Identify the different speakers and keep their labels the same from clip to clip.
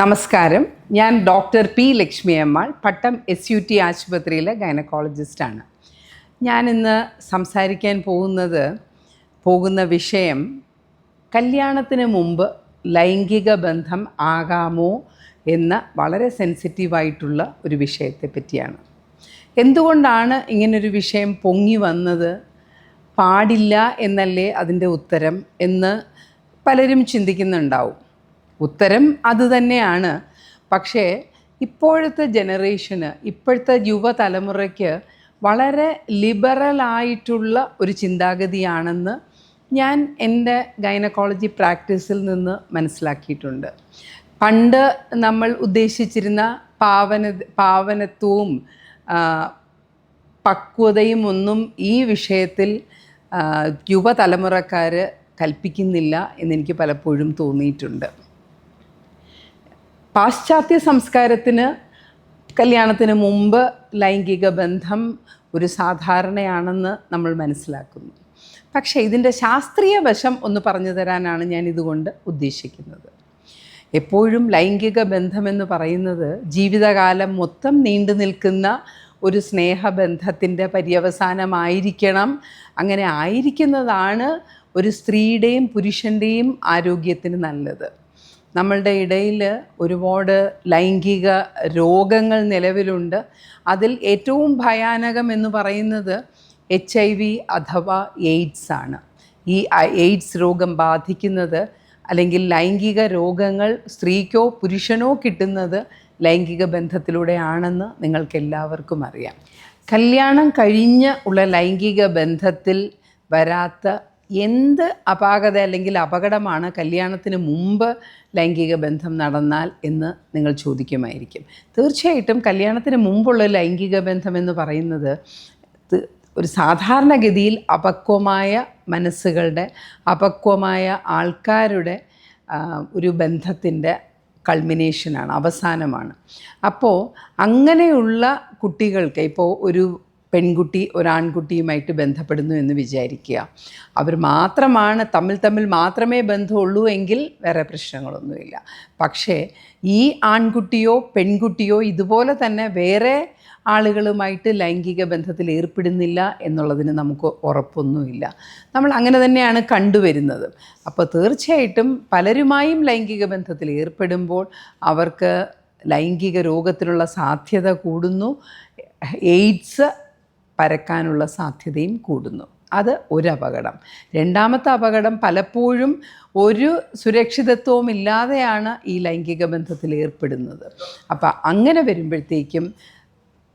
Speaker 1: നമസ്കാരം. ഞാൻ doctor P Lakshmi Ammal Pattom S U T ആശുപത്രിയിലെ ഗൈനക്കോളജിസ്റ്റാണ് ഞാനിന്ന് സംസാരിക്കാൻ പോകുന്നത് പോകുന്ന വിഷയം കല്യാണത്തിന് മുമ്പ് ലൈംഗിക ബന്ധം ആകാമോ എന്ന വളരെ സെൻസിറ്റീവായിട്ടുള്ള ഒരു വിഷയത്തെ പറ്റിയാണ്. എന്തുകൊണ്ടാണ് ഇങ്ങനൊരു വിഷയം പൊങ്ങി വന്നത്? പാടില്ല എന്നല്ലേ അതിന്റെ ഉത്തരം എന്ന് പലരും ചിന്തിക്കുന്നുണ്ടാവും. ഉത്തരം അതുതന്നെയാണ് പക്ഷേ ഇപ്പോഴത്തെ ജനറേഷന് ഇപ്പോഴത്തെ യുവതലമുറയ്ക്ക് വളരെ ലിബറലായിട്ടുള്ള ഒരു ചിന്താഗതിയാണെന്ന് ഞാൻ എന്റെ ഗൈനക്കോളജി പ്രാക്ടീസിൽ നിന്ന് മനസ്സിലാക്കിയിട്ടുണ്ട്. പണ്ട് നമ്മൾ ഉദ്ദേശിച്ചിരുന്ന പാവന പാവനത്വവും പക്വതയും ഒന്നും ഈ വിഷയത്തിൽ യുവതലമുറക്കാർ കൽപ്പിക്കുന്നില്ല എന്നെനിക്ക് പലപ്പോഴും തോന്നിയിട്ടുണ്ട്. പാശ്ചാത്യ സംസ്കാരത്തിന് കല്യാണത്തിന് മുമ്പ് ലൈംഗിക ബന്ധം ഒരു സാധാരണയാണെന്ന് നമ്മൾ മനസ്സിലാക്കുന്നു. പക്ഷേ ഇതിന്റെ ശാസ്ത്രീയ വശം ഒന്ന് പറഞ്ഞു തരാനാണ് ഞാൻ ഇതുകൊണ്ട് ഉദ്ദേശിക്കുന്നത്. എപ്പോഴും ലൈംഗിക ബന്ധമെന്ന് പറയുന്നത് ജീവിതകാലം മൊത്തം നീണ്ടു നിൽക്കുന്ന ഒരു സ്നേഹബന്ധത്തിന്റെ പര്യവസാനമായിരിക്കണം. അങ്ങനെ ആയിരിക്കുന്നതാണ് ഒരു സ്ത്രീയുടെയും പുരുഷന്റെയും ആരോഗ്യത്തിന് നല്ലത്. നമ്മളുടെ ഇടയിൽ ഒരുപാട് ലൈംഗിക രോഗങ്ങൾ നിലവിലുണ്ട്. അതിൽ ഏറ്റവും ഭയാനകം എന്ന് പറയുന്നത് എച്ച് ഐ വി അഥവാ എയ്ഡ്സ് ആണ്. ഈ എയ്ഡ്സ് രോഗം ബാധിക്കുന്നത് അല്ലെങ്കിൽ ലൈംഗിക രോഗങ്ങൾ സ്ത്രീക്കോ പുരുഷനോ കിട്ടുന്നത് ലൈംഗിക ബന്ധത്തിലൂടെയാണെന്ന് നിങ്ങൾക്കെല്ലാവർക്കും അറിയാം. കല്യാണം കഴിഞ്ഞ് ഉള്ള ലൈംഗിക ബന്ധത്തിൽ വരാത്ത എന്ത് അപാകത അല്ലെങ്കിൽ അപകടമാണ് കല്യാണത്തിന് മുമ്പ് ലൈംഗിക ബന്ധം നടന്നാൽ എന്ന് നിങ്ങൾ ചോദിക്കുമായിരിക്കും. തീർച്ചയായിട്ടും കല്യാണത്തിന് മുമ്പുള്ള ലൈംഗിക ബന്ധം എന്ന് പറയുന്നത് ഒരു സാധാരണഗതിയിൽ അപക്വമായ മനസ്സുകളുടെ അപക്വമായ ആൾക്കാരുടെ ഒരു ബന്ധത്തിന്റെ കൾമിനേഷനാണ് അവസാനമാണ്. അപ്പോൾ അങ്ങനെയുള്ള കുട്ടികൾക്ക് ഇപ്പോൾ ഒരു പെൺകുട്ടി ഒരാൺകുട്ടിയുമായിട്ട് ബന്ധപ്പെടുന്നു എന്ന് വിചാരിക്കുക. അവർ മാത്രമാണ് തമ്മിൽ തമ്മിൽ മാത്രമേ ബന്ധമുള്ളൂ എങ്കിൽ വേറെ പ്രശ്നങ്ങളൊന്നുമില്ല. പക്ഷേ ഈ ആൺകുട്ടിയോ പെൺകുട്ടിയോ ഇതുപോലെ തന്നെ വേറെ ആളുകളുമായിട്ട് ലൈംഗിക ബന്ധത്തിൽ ഏർപ്പെടുന്നില്ല എന്നുള്ളതിന് നമുക്ക് ഉറപ്പൊന്നുമില്ല. നമ്മൾ അങ്ങനെ തന്നെയാണ് കണ്ടുവരുന്നത്. അപ്പോൾ തീർച്ചയായിട്ടും പലരുമായും ലൈംഗിക ബന്ധത്തിൽ ഏർപ്പെടുമ്പോൾ അവർക്ക് ലൈംഗിക രോഗത്തിനുള്ള സാധ്യത കൂടുന്നു. എയ്ഡ്സ് പരക്കാനുള്ള സാധ്യതയും കൂടുന്നു. അത് ഒരു അപകടം രണ്ടാമത്തെ അപകടം പലപ്പോഴും ഒരു സുരക്ഷിതത്വവും ഇല്ലാതെയാണ് ഈ ലൈംഗിക ബന്ധത്തിൽ ഏർപ്പെടുന്നത്. അപ്പം അങ്ങനെ വരുമ്പോഴത്തേക്കും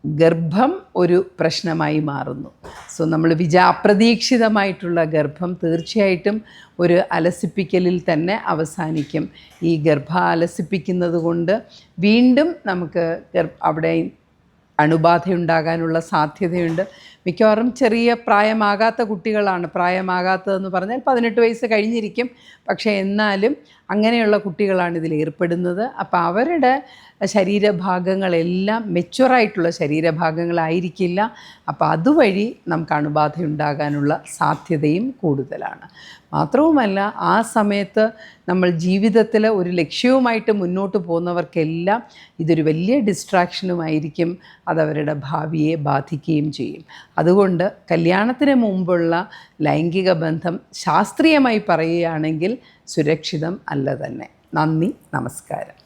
Speaker 1: ഗർഭം ഒരു പ്രശ്നമായി മാറുന്നു. സോ നമ്മൾ വിചാ അപ്രതീക്ഷിതമായിട്ടുള്ള ഗർഭം തീർച്ചയായിട്ടും ഒരു അലസിപ്പിക്കലിൽ തന്നെ അവസാനിക്കും. ഈ ഗർഭ അലസിപ്പിക്കുന്നത് കൊണ്ട് വീണ്ടും നമുക്ക് ഗർഭ അവിടെ അണുബാധയുണ്ടാകാനുള്ള സാധ്യതയുണ്ട്. മിക്കവാറും ചെറിയ പ്രായമാകാത്ത കുട്ടികളാണ് പ്രായമാകാത്തതെന്ന് പറഞ്ഞാൽ പതിനെട്ട് വയസ്സ് കഴിഞ്ഞിരിക്കും. പക്ഷേ എന്നാലും അങ്ങനെയുള്ള കുട്ടികളാണ് ഇതിൽ ഏർപ്പെടുന്നത്. അപ്പോൾ അവരുടെ ശരീരഭാഗങ്ങളെല്ലാം മെച്ചുവറായിട്ടുള്ള ശരീരഭാഗങ്ങളായിരിക്കില്ല. അപ്പോൾ അതുവഴി നമുക്ക് അണുബാധ ഉണ്ടാകാനുള്ള സാധ്യതയും കൂടുതലാണ്. മാത്രവുമല്ല ആ സമയത്ത് നമ്മൾ ജീവിതത്തിൽ ഒരു ലക്ഷ്യവുമായിട്ട് മുന്നോട്ട് പോകുന്നവർക്കെല്ലാം ഇതൊരു വലിയ ഡിസ്ട്രാക്ഷനുമായിരിക്കും അതവരുടെ ഭാവിയെ ബാധിക്കുകയും ചെയ്യും. അതുകൊണ്ട് കല്യാണത്തിന് മുമ്പുള്ള ലൈംഗിക ബന്ധം ശാസ്ത്രീയമായി പറയുകയാണെങ്കിൽ സുരക്ഷിതം അല്ല തന്നെ. നന്ദി നമസ്കാരം.